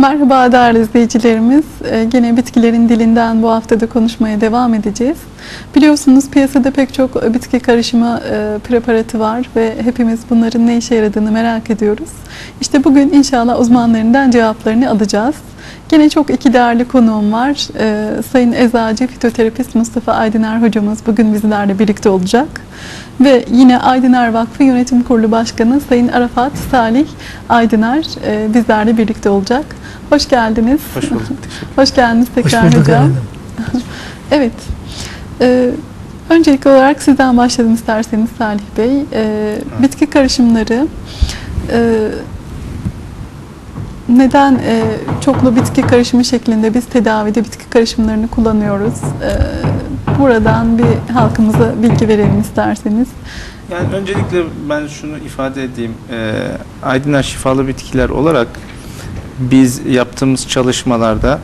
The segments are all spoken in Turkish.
Merhaba değerli izleyicilerimiz. Ee, Gene bitkilerin dilinden bu haftada konuşmaya devam edeceğiz. Biliyorsunuz piyasada pek çok bitki karışımı e, preparatı var ve hepimiz bunların ne işe yaradığını merak ediyoruz. İşte bugün inşallah uzmanlarından cevaplarını alacağız. Gene çok iki değerli konuğum var. Ee, Sayın Eczacı Fitoterapist Mustafa Aydıner hocamız bugün bizlerle birlikte olacak. Ve yine Aydıner Vakfı Yönetim Kurulu Başkanı Sayın Arafat Salih Aydıner e, bizlerle birlikte olacak. Hoş geldiniz. Hoş bulduk. Hoş geldiniz tekrar Hoş bulduk hocam. Evet. Ee, öncelikli olarak sizden başlayalım isterseniz Salih Bey. Ee, bitki karışımları e, neden e, çoklu bitki karışımı şeklinde biz tedavide bitki karışımlarını kullanıyoruz? Ee, buradan bir halkımıza bilgi verelim isterseniz. Yani öncelikle ben şunu ifade edeyim. Ee, Aydınlar şifalı bitkiler olarak biz yaptığımız çalışmalarda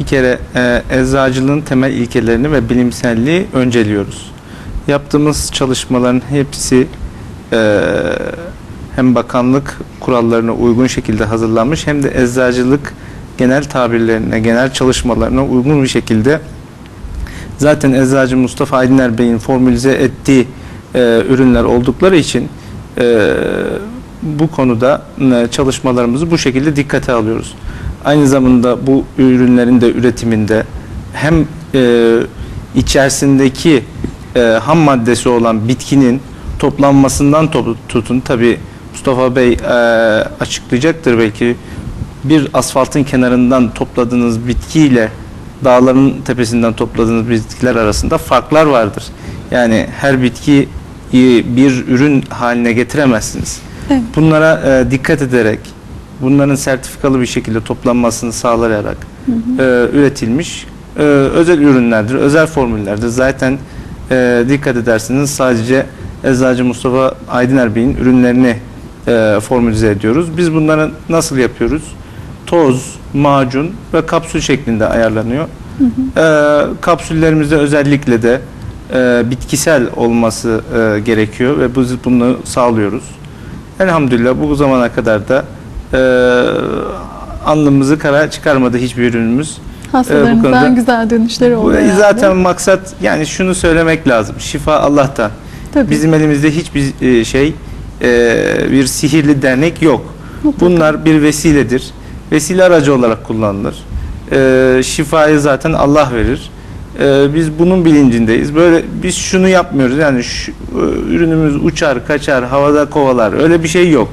bir kere e, eczacılığın temel ilkelerini ve bilimselliği önceliyoruz. Yaptığımız çalışmaların hepsi e, hem bakanlık kurallarına uygun şekilde hazırlanmış hem de eczacılık genel tabirlerine, genel çalışmalarına uygun bir şekilde zaten eczacı Mustafa Aydiner Bey'in formülize ettiği e, ürünler oldukları için e, bu konuda e, çalışmalarımızı bu şekilde dikkate alıyoruz. Aynı zamanda bu ürünlerin de üretiminde hem e, içerisindeki e, ham maddesi olan bitkinin toplanmasından to- tutun tabi Mustafa Bey e, açıklayacaktır belki bir asfaltın kenarından topladığınız bitkiyle dağların tepesinden topladığınız bitkiler arasında farklar vardır. Yani her bitkiyi bir ürün haline getiremezsiniz. Evet. Bunlara e, dikkat ederek, bunların sertifikalı bir şekilde toplanmasını sağlayarak e, üretilmiş e, özel ürünlerdir, özel formüllerdir. Zaten e, dikkat ederseniz sadece Eczacı Mustafa Aydıner Bey'in ürünlerini e, formülize ediyoruz. Biz bunları nasıl yapıyoruz? Toz, macun ve kapsül şeklinde ayarlanıyor. E, kapsüllerimizde özellikle de e, bitkisel olması e, gerekiyor ve biz bunu sağlıyoruz. Elhamdülillah bu zamana kadar da e, alnımızı kara çıkarmadı hiçbir ürünümüz. Hastalarınızdan konuda- güzel dönüşler Bu oldu herhalde. zaten maksat yani şunu söylemek lazım. Şifa Allah'tan. Tabii. Bizim elimizde hiçbir e, şey e, bir sihirli dernek yok. Mutlaka. Bunlar bir vesiledir. Vesile aracı olarak kullanılır. E, şifayı zaten Allah verir. E, biz bunun bilincindeyiz. Böyle biz şunu yapmıyoruz. Yani şu, e, ürünümüz uçar, kaçar, havada kovalar. Öyle bir şey yok.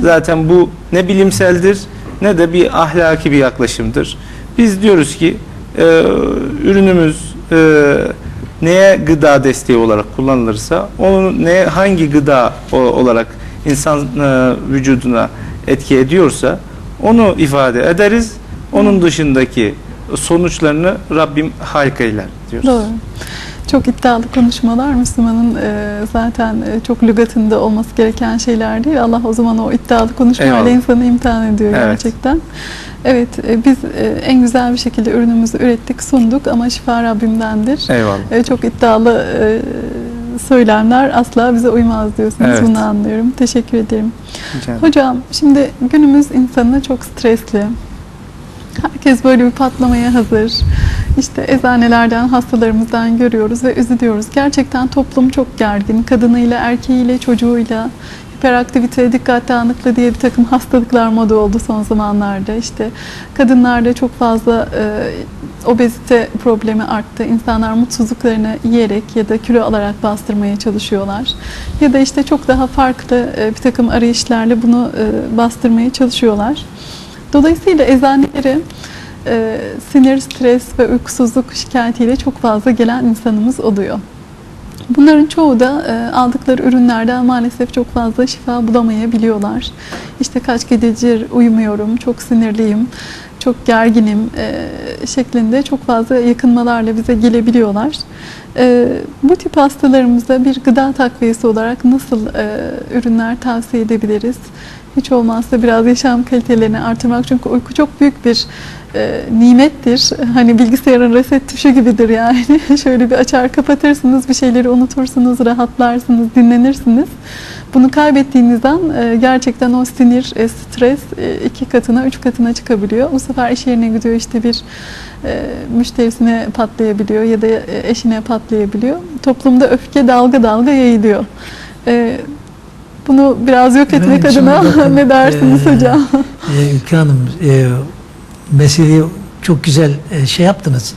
Zaten bu ne bilimseldir ne de bir ahlaki bir yaklaşımdır. Biz diyoruz ki e, ürünümüz e, neye gıda desteği olarak kullanılırsa onu ne hangi gıda olarak insan e, vücuduna etki ediyorsa onu ifade ederiz. Onun dışındaki sonuçlarını Rabbim halk eyler diyoruz. Doğru. Çok iddialı konuşmalar Müslümanın e, zaten e, çok lügatında olması gereken şeyler değil. Allah o zaman o iddialı konuşmayla Eyvallah. insanı imtihan ediyor Evet. gerçekten. Evet, e, biz e, en güzel bir şekilde ürünümüzü ürettik, sunduk ama şifa Rabbimdendir. Eyvallah. E, çok iddialı e, söylemler asla bize uymaz diyorsunuz. Evet. Bunu anlıyorum. Teşekkür ederim. Rica. Hocam şimdi günümüz insanı çok stresli. Herkes böyle bir patlamaya hazır. İşte eczanelerden, hastalarımızdan görüyoruz ve üzülüyoruz. Gerçekten toplum çok gergin. Kadınıyla, erkeğiyle, çocuğuyla, hiperaktivite, dikkat dağınıklığı diye bir takım hastalıklar moda oldu son zamanlarda. İşte kadınlarda çok fazla e, obezite problemi arttı. İnsanlar mutsuzluklarını yiyerek ya da kilo alarak bastırmaya çalışıyorlar. Ya da işte çok daha farklı e, bir takım arayışlarla bunu e, bastırmaya çalışıyorlar. Dolayısıyla eczanelere e, sinir, stres ve uykusuzluk şikayetiyle çok fazla gelen insanımız oluyor. Bunların çoğu da e, aldıkları ürünlerden maalesef çok fazla şifa bulamayabiliyorlar. İşte kaç gecedir uyumuyorum, çok sinirliyim, çok gerginim e, şeklinde çok fazla yakınmalarla bize gelebiliyorlar. E, bu tip hastalarımıza bir gıda takviyesi olarak nasıl e, ürünler tavsiye edebiliriz? Hiç olmazsa biraz yaşam kalitelerini artırmak. Çünkü uyku çok büyük bir e, nimettir. Hani bilgisayarın reset tuşu gibidir yani. Şöyle bir açar kapatırsınız, bir şeyleri unutursunuz, rahatlarsınız, dinlenirsiniz. Bunu kaybettiğiniz an e, gerçekten o sinir, e, stres e, iki katına, üç katına çıkabiliyor. Bu sefer iş yerine gidiyor işte bir e, müşterisine patlayabiliyor ya da e, eşine patlayabiliyor. Toplumda öfke dalga dalga yayılıyor. E, bunu biraz yok etmek şimdi adına ne dersiniz e, hocam? Ee, Ülke Hanım e, meseleyi çok güzel e, şey yaptınız.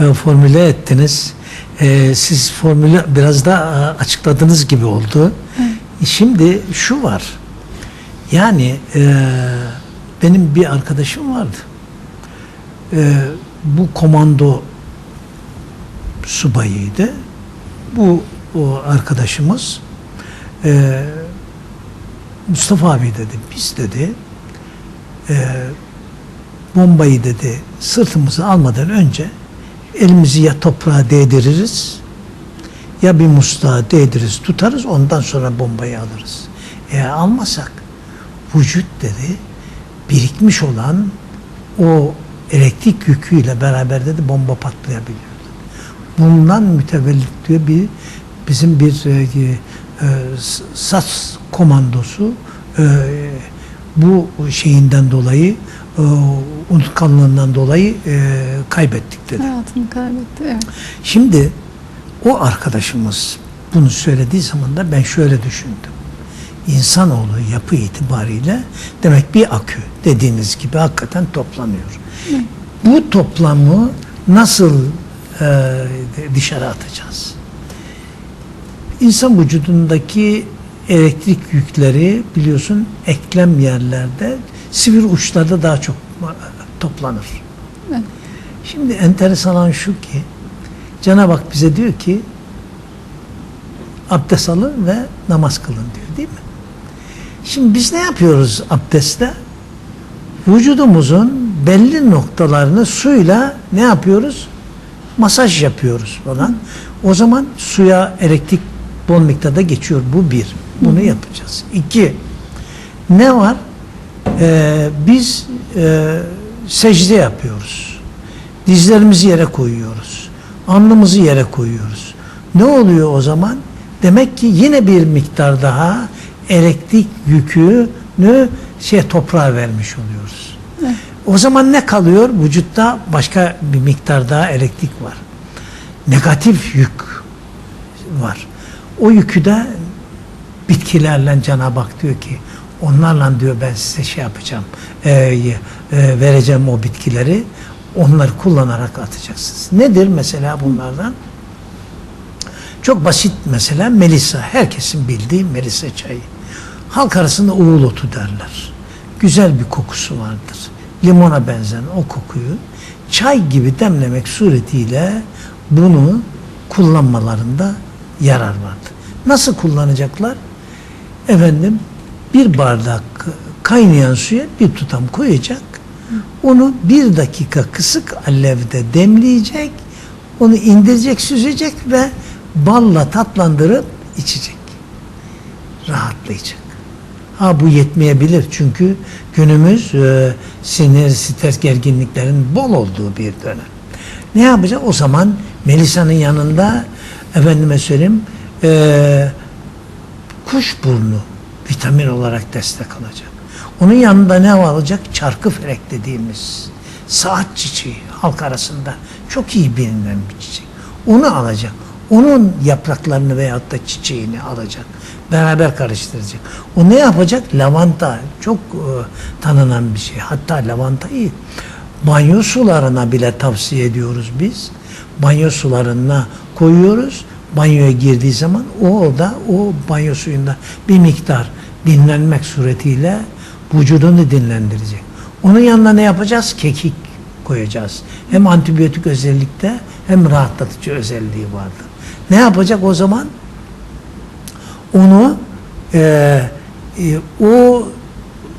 E, formüle ettiniz. E, siz formülü biraz da e, açıkladığınız gibi oldu. Şimdi şu var. Yani e, benim bir arkadaşım vardı. E, bu komando subayıydı. Bu o arkadaşımız e, Mustafa abi dedi biz dedi e, bombayı dedi sırtımızı almadan önce elimizi ya toprağa değdiririz ya bir musluğa değdiririz tutarız ondan sonra bombayı alırız. Eğer almasak vücut dedi birikmiş olan o elektrik yüküyle beraber dedi bomba patlayabiliyor. Bundan mütevellit diyor bir bizim bir e, e, SAS komandosu e, bu şeyinden dolayı e, unutkanlığından dolayı e, kaybettik dedi. Hayatını kaybetti. Evet. Şimdi o arkadaşımız bunu söylediği zaman da ben şöyle düşündüm. İnsanoğlu yapı itibariyle demek bir akü dediğiniz gibi hakikaten toplanıyor. Bu toplamı nasıl e, dışarı atacağız? İnsan vücudundaki elektrik yükleri biliyorsun eklem yerlerde sivri uçlarda daha çok toplanır. Evet. Şimdi enteresan olan şu ki Cenab-ı Hak bize diyor ki abdest alın ve namaz kılın diyor değil mi? Şimdi biz ne yapıyoruz abdestte? Vücudumuzun belli noktalarını suyla ne yapıyoruz? Masaj yapıyoruz falan. O zaman suya elektrik bol miktarda geçiyor. Bu bir. Bunu yapacağız. İki. Ne var? Ee, biz e, secde yapıyoruz. Dizlerimizi yere koyuyoruz. Alnımızı yere koyuyoruz. Ne oluyor o zaman? Demek ki yine bir miktar daha elektrik yükünü şey toprağa vermiş oluyoruz. O zaman ne kalıyor? Vücutta başka bir miktar daha elektrik var. Negatif yük var. O yükü de bitkilerle Cenab-ı Hak diyor ki onlarla diyor ben size şey yapacağım e, e, vereceğim o bitkileri onları kullanarak atacaksınız. Nedir mesela bunlardan? Çok basit mesela melisa. Herkesin bildiği melisa çayı. Halk arasında uğul otu derler. Güzel bir kokusu vardır. Limona benzeyen o kokuyu çay gibi demlemek suretiyle bunu kullanmalarında yarar vardır. Nasıl kullanacaklar? Efendim bir bardak kaynayan suya bir tutam koyacak. Onu bir dakika kısık alevde demleyecek. Onu indirecek, süzecek ve balla tatlandırıp içecek. Rahatlayacak. Ha bu yetmeyebilir çünkü günümüz e, sinir, stres, gerginliklerin bol olduğu bir dönem. Ne yapacak? O zaman Melisa'nın yanında efendime söyleyeyim e, kuşburnu vitamin olarak destek alacak. Onun yanında ne alacak? Çarkı felek dediğimiz saat çiçeği halk arasında çok iyi bilinen bir çiçek. Onu alacak. Onun yapraklarını veyahut da çiçeğini alacak. Beraber karıştıracak. O ne yapacak? Lavanta. Çok e, tanınan bir şey. Hatta lavantayı banyo sularına bile tavsiye ediyoruz biz. Banyo sularına koyuyoruz. Banyoya girdiği zaman o da o banyo suyunda bir miktar dinlenmek suretiyle vücudunu dinlendirecek. Onun yanına ne yapacağız? Kekik koyacağız. Hem antibiyotik özellikte hem rahatlatıcı özelliği vardır. Ne yapacak o zaman? Onu e, e, o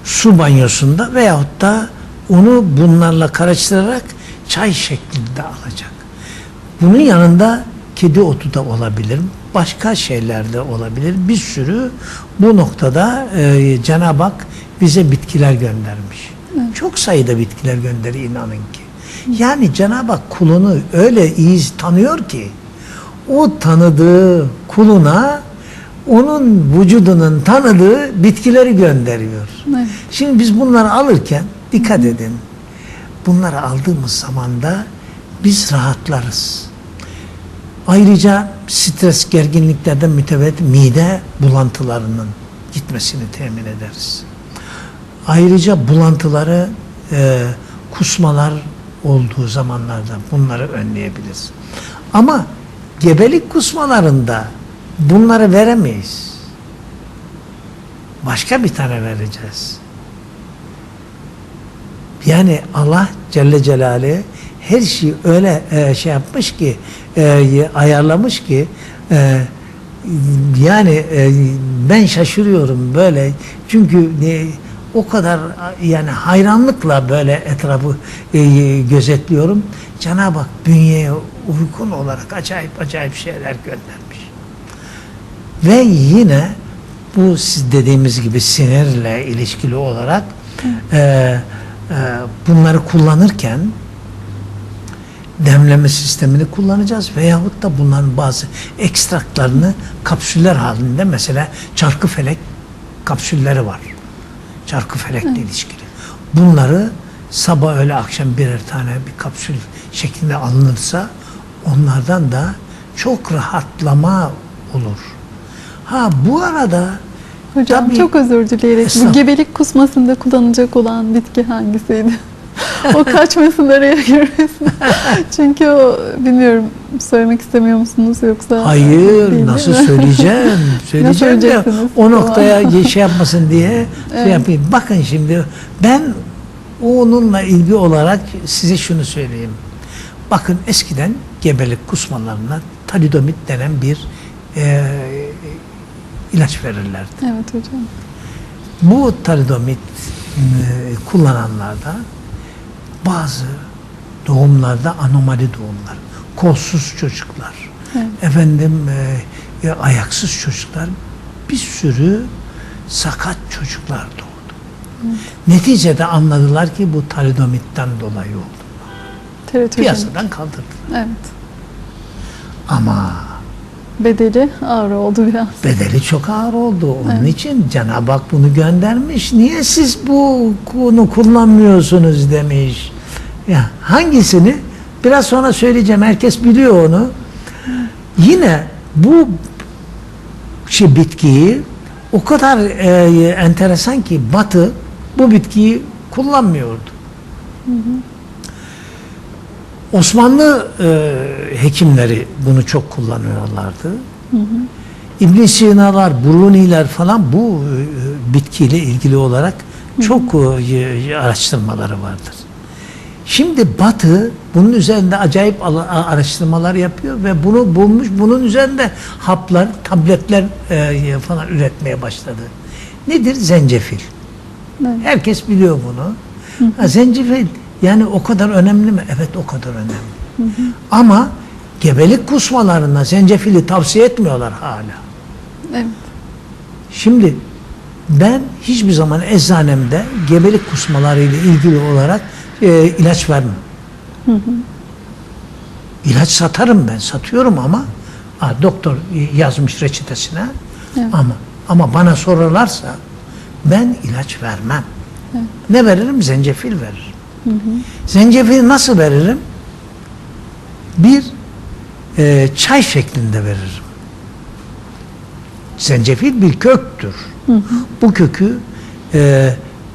su banyosunda veyahut da onu bunlarla karıştırarak çay şeklinde alacak. Bunun yanında kedi otu da olabilir, başka şeyler de olabilir. Bir sürü bu noktada e, Cenab-ı Hak bize bitkiler göndermiş. Çok sayıda bitkiler gönderiyor inanın ki. Yani Cenab-ı Hak kulunu öyle iyi tanıyor ki o tanıdığı kuluna onun vücudunun tanıdığı bitkileri gönderiyor. Evet. Şimdi biz bunları alırken dikkat edin. Bunları aldığımız zaman da biz rahatlarız. Ayrıca stres gerginliklerden mütevellit mide bulantılarının gitmesini temin ederiz. Ayrıca bulantıları e, kusmalar olduğu zamanlarda bunları önleyebiliriz. Ama gebelik kusmalarında bunları veremeyiz. Başka bir tane vereceğiz. Yani Allah Celle Celaluhu her şeyi öyle e, şey yapmış ki e, ayarlamış ki e, yani e, ben şaşırıyorum böyle çünkü e, o kadar yani hayranlıkla böyle etrafı e, gözetliyorum. Cenab-ı Hak bünyeye uygun olarak acayip acayip şeyler göndermiş. Ve yine bu siz dediğimiz gibi sinirle ilişkili olarak e, e, bunları kullanırken demleme sistemini kullanacağız veyahut da bunların bazı ekstraklarını kapsüller halinde mesela çarkı felek kapsülleri var. Çarkı felekle ilişkili. Bunları sabah öğle akşam birer tane bir kapsül şeklinde alınırsa onlardan da çok rahatlama olur. Ha bu arada Hocam tabii- çok özür dileyerek bu gebelik kusmasında kullanılacak olan bitki hangisiydi? o kaçmasın araya girmesin. Çünkü o bilmiyorum söylemek istemiyor musunuz yoksa? Hayır, Değil nasıl mi? söyleyeceğim? Söyleyeceğim de o noktaya şey yapmasın diye şey Evet. yapayım. Bakın şimdi ben onunla ilgili olarak size şunu söyleyeyim. Bakın eskiden gebelik kusmalarına talidomit denen bir e, ilaç verirlerdi. Evet hocam. Bu talidomit e, kullananlarda bazı doğumlarda anomali doğumlar, kolsuz çocuklar, Evet. efendim e, e, ayaksız çocuklar, bir sürü sakat çocuklar doğdu. Neticede anladılar ki bu talidomitten dolayı oldu. Piyasadan kaldırdılar. Evet. Ama Bedeli ağır oldu biraz. bedeli çok ağır oldu. Onun için Cenab-ı Hak bunu göndermiş. Niye siz bu konu kullanmıyorsunuz demiş. Ya hangisini? Biraz sonra söyleyeceğim. Herkes biliyor onu. Yine bu şey bitkiyi o kadar e, enteresan ki Batı bu bitkiyi kullanmıyordu. Osmanlı e, hekimleri bunu çok kullanıyorlardı. İbn Sina'lar, Bruni'ler falan bu e, bitkiyle ilgili olarak çok e, araştırmaları vardır. Şimdi Batı bunun üzerinde acayip ala- araştırmalar yapıyor ve bunu bulmuş, bunun üzerinde haplar, tabletler e, falan üretmeye başladı. Nedir? Zencefil. Evet. Herkes biliyor bunu. Ha, zencefil yani o kadar önemli mi? Evet o kadar önemli. Ama gebelik kusmalarında zencefili tavsiye etmiyorlar hala. Evet. Şimdi ben hiçbir zaman eczanemde gebelik kusmalarıyla ilgili olarak e, ilaç vermem. İlaç satarım ben, satıyorum ama ha, doktor yazmış reçetesine Evet. ama ama bana sorarlarsa ben ilaç vermem. Ne veririm? Zencefil veririm. Zencefili nasıl veririm? Bir e, çay şeklinde veririm. Zencefil bir köktür. Bu kökü e,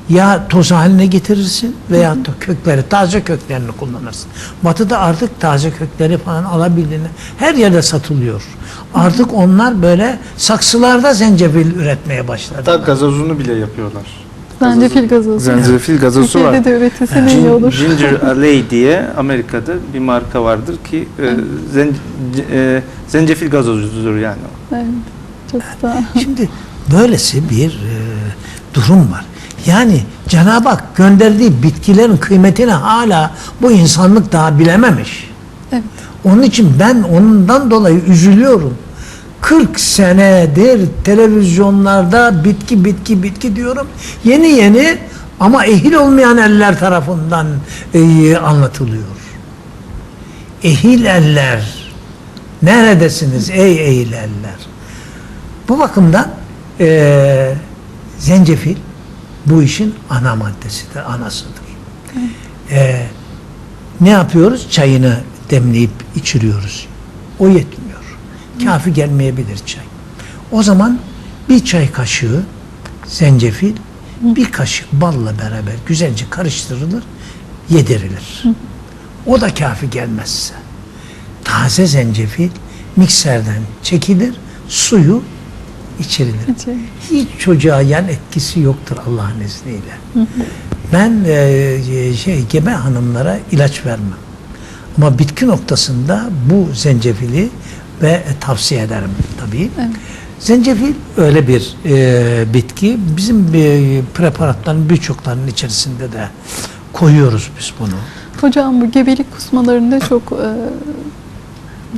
ya toz haline getirirsin veya da kökleri, taze köklerini kullanırsın. Batı'da artık taze kökleri falan alabildiğini her yerde satılıyor. Artık onlar böyle saksılarda zencefil üretmeye başladı. Hatta gazozunu bile yapıyorlar. Zencefil gazozu. Zencefil gazozu var. Türkiye'de de üretilse ne iyi olur. Ginger Ale diye Amerika'da bir marka vardır ki e, zen- e, zencefil gazozudur yani. Evet. Çok sağ Şimdi böylesi bir e, durum var. Yani Cenab-ı Hak gönderdiği bitkilerin kıymetini hala bu insanlık daha bilememiş. Evet. Onun için ben ondan dolayı üzülüyorum. 40 senedir televizyonlarda bitki bitki bitki diyorum. Yeni yeni ama ehil olmayan eller tarafından e, anlatılıyor. Ehil eller. Neredesiniz ey ehil eller? Bu bakımdan e, zencefil bu işin ana maddesidir, anasıdır. E, ne yapıyoruz? Çayını demleyip içiriyoruz. O yetmiyor. Kafi gelmeyebilir çay. O zaman bir çay kaşığı zencefil, bir kaşık balla beraber güzelce karıştırılır, yedirilir. O da kafi gelmezse taze zencefil mikserden çekilir, suyu içirilir. Hiç çocuğa yan etkisi yoktur Allah'ın izniyle. Ben e, şey gebe hanımlara ilaç vermem. Ama bitki noktasında bu zencefili ve e, tavsiye ederim tabii. Evet. Zencefil öyle bir e, bitki. Bizim e, preparatların birçoklarının içerisinde de koyuyoruz biz bunu. Hocam bu gebelik kusmalarında çok e,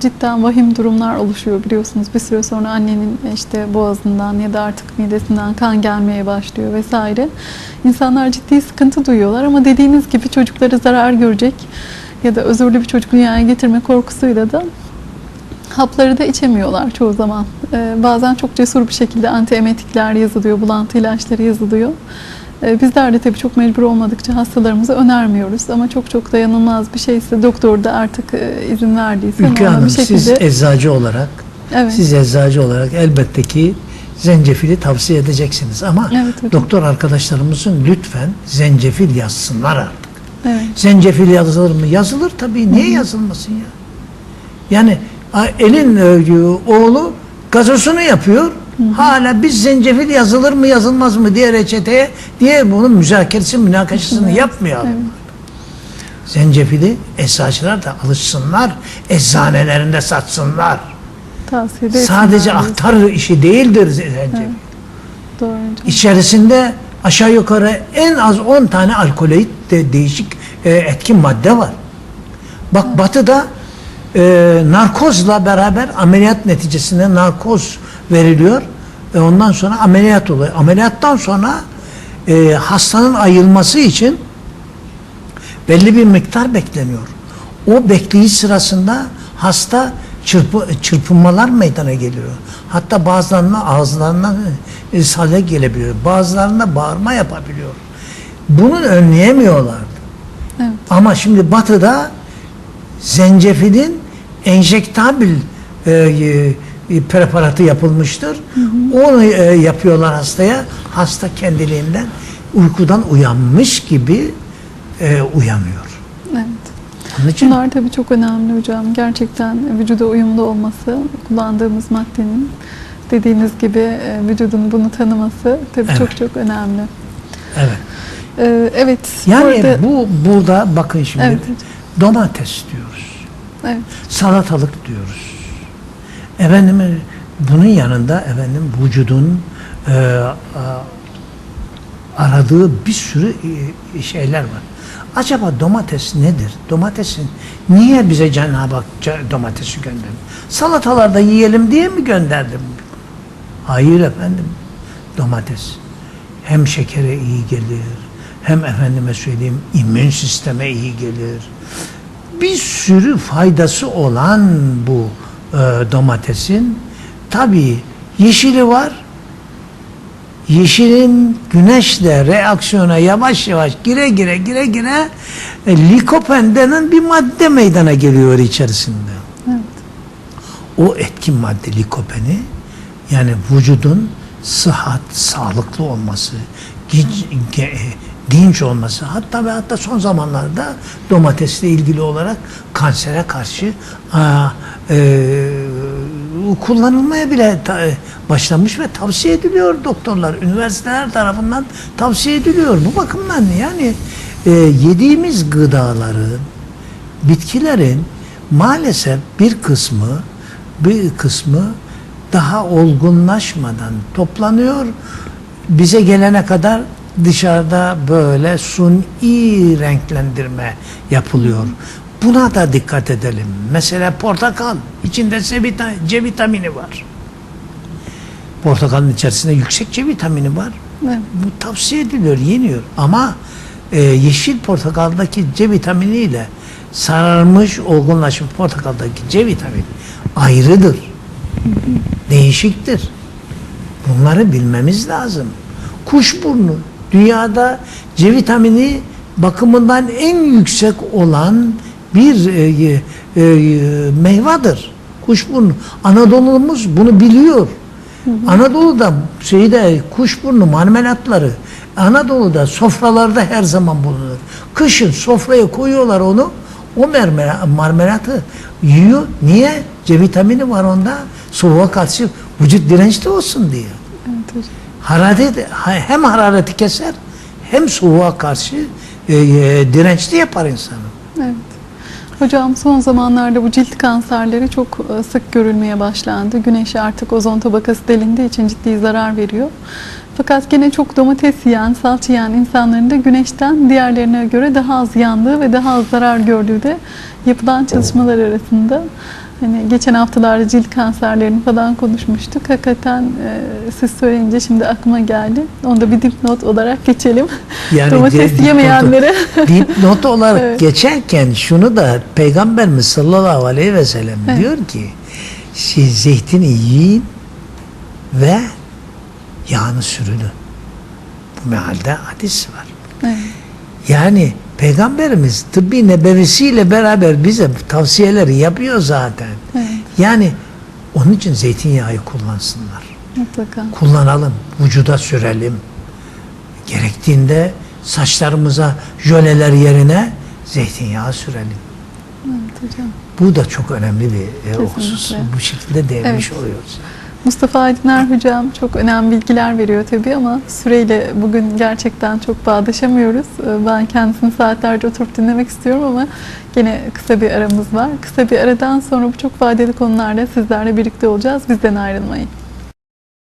cidden vahim durumlar oluşuyor biliyorsunuz. Bir süre sonra annenin işte boğazından ya da artık midesinden kan gelmeye başlıyor vesaire. İnsanlar ciddi sıkıntı duyuyorlar ama dediğiniz gibi çocukları zarar görecek ya da özürlü bir çocuk dünyaya getirme korkusuyla da hapları da içemiyorlar çoğu zaman. Ee, bazen çok cesur bir şekilde antiemetikler yazılıyor, bulantı ilaçları yazılıyor. Ee, bizler de tabii çok mecbur olmadıkça hastalarımıza önermiyoruz. Ama çok çok dayanılmaz bir şeyse doktor da artık e, izin verdiyse Ülke Hanım bir şekilde... siz eczacı olarak evet, siz eczacı olarak elbette ki zencefili tavsiye edeceksiniz ama Evet doktor arkadaşlarımızın lütfen zencefil yazsınlar artık. evet, Zencefil yazılır mı? Yazılır tabii. Niye yazılmasın ya? Yani elin e, oğlu gazosunu yapıyor. Hala biz zencefil yazılır mı yazılmaz mı diye reçeteye diye bunun müzakeresi münakaşasını Evet, yapmıyor. evet. Zencefili eczacılar da alışsınlar. Eczanelerinde satsınlar. tavsiye de Sadece aktar işi değildir zencefil. Doğru hocam. İçerisinde aşağı yukarı en az 10 tane alkoloid de değişik e, etkin madde var. Bak batıda e, narkozla beraber ameliyat neticesinde narkoz veriliyor. E, ondan sonra ameliyat oluyor. Ameliyattan sonra e, hastanın ayılması için belli bir miktar bekleniyor. O bekleyiş sırasında hasta çırpı, çırpınmalar meydana geliyor. Hatta bazılarına ağızlarına e, salya gelebiliyor. Bazılarına bağırma yapabiliyor. Bunu önleyemiyorlardı. Evet. Ama şimdi batıda zencefilin enjektabil e, e, preparatı yapılmıştır. Onu e, yapıyorlar hastaya. Hasta kendiliğinden uykudan uyanmış gibi e, uyanıyor. Evet. Onun için Bunlar tabii çok önemli hocam. Gerçekten vücuda uyumlu olması, kullandığımız maddenin dediğiniz gibi e, vücudun bunu tanıması tabii Evet. çok çok önemli. evet. Ee, evet. Yani arada- bu burada bakın şimdi Evet domates diyoruz. Evet. salatalık diyoruz. Efendim bunun yanında efendim vücudun e, a- aradığı bir sürü e, şeyler var. Acaba domates nedir? Domatesin niye bize Cenab-ı Hak domatesi gönderdi? Salatalarda yiyelim diye mi gönderdim? Hayır efendim. Domates hem şekere iyi gelir, hem efendime söyleyeyim immün sisteme iyi gelir. Bir sürü faydası olan bu e, domatesin tabii yeşili var. Yeşilin güneşle reaksiyona yavaş yavaş gire gire gire gire e, likopen denen bir madde meydana geliyor içerisinde Evet. o etkin madde likopeni yani vücudun sıhhat, sağlıklı olması, dinç, ge- dinç olması hatta ve hatta son zamanlarda domatesle ilgili olarak kansere karşı aa, e, kullanılmaya bile ta- başlamış ve tavsiye ediliyor doktorlar, üniversiteler tarafından tavsiye ediliyor. Bu bakımdan yani e, yediğimiz gıdaların bitkilerin maalesef bir kısmı bir kısmı daha olgunlaşmadan toplanıyor. Bize gelene kadar dışarıda böyle suni renklendirme yapılıyor. Buna da dikkat edelim. Mesela portakal içinde C, vita- C vitamini var. Portakalın içerisinde yüksek C vitamini var. Evet. Bu tavsiye ediliyor, yeniyor. Ama e, yeşil portakaldaki C vitaminiyle sararmış, olgunlaşmış portakaldaki C vitamini ayrıdır. Değişiktir. Bunları bilmemiz lazım. Kuşburnu dünyada C vitamini bakımından en yüksek olan bir e, e, e, meyvedir. Kuşburnu. Anadolu'muz bunu biliyor. Anadolu'da şeyde kuşburnu marmelatları Anadolu'da sofralarda her zaman bulunur. Kışın sofraya koyuyorlar onu. O marmela- marmelatı yiyor. Niye? C vitamini var onda. Soğuğa karşı vücut dirençli olsun diye. Evet hocam. Hararet hem harareti keser hem soğuğa karşı e, e, dirençli yapar insanı. Evet. Hocam son zamanlarda bu cilt kanserleri çok e, sık görülmeye başlandı. Güneş artık ozon tabakası delindiği için ciddi zarar veriyor. Fakat gene çok domates yiyen, salça yiyen insanların da güneşten diğerlerine göre daha az yandığı ve daha az zarar gördüğü de yapılan çalışmalar arasında. Hani geçen haftalarda cilt kanserlerini falan konuşmuştuk. Hakikaten e, siz söyleyince şimdi aklıma geldi. Onu da bir dipnot olarak geçelim. Yani Domates yemeyenlere. Dipnot olarak Evet. geçerken şunu da Peygamberimiz sallallahu aleyhi ve sellem Evet. diyor ki siz zeytini yiyin ve yağını sürünün. Bu mealde hadis var. Evet. Yani Peygamberimiz tıbbi nebevisiyle beraber bize tavsiyeleri yapıyor zaten. Evet. Yani onun için zeytinyağı kullansınlar. Mutlaka. Kullanalım, vücuda sürelim. Gerektiğinde saçlarımıza jöleler yerine zeytinyağı sürelim. Evet hocam. Bu da çok önemli bir e, husus. Bu şekilde değinmiş Evet. oluyoruz. Mustafa Aydınlar hocam çok önemli bilgiler veriyor tabii ama süreyle bugün gerçekten çok bağdaşamıyoruz. Ee, Ben kendisini saatlerce oturup dinlemek istiyorum ama gene kısa bir aramız var. Kısa bir aradan sonra bu çok faydalı konularda sizlerle birlikte olacağız. Bizden ayrılmayın.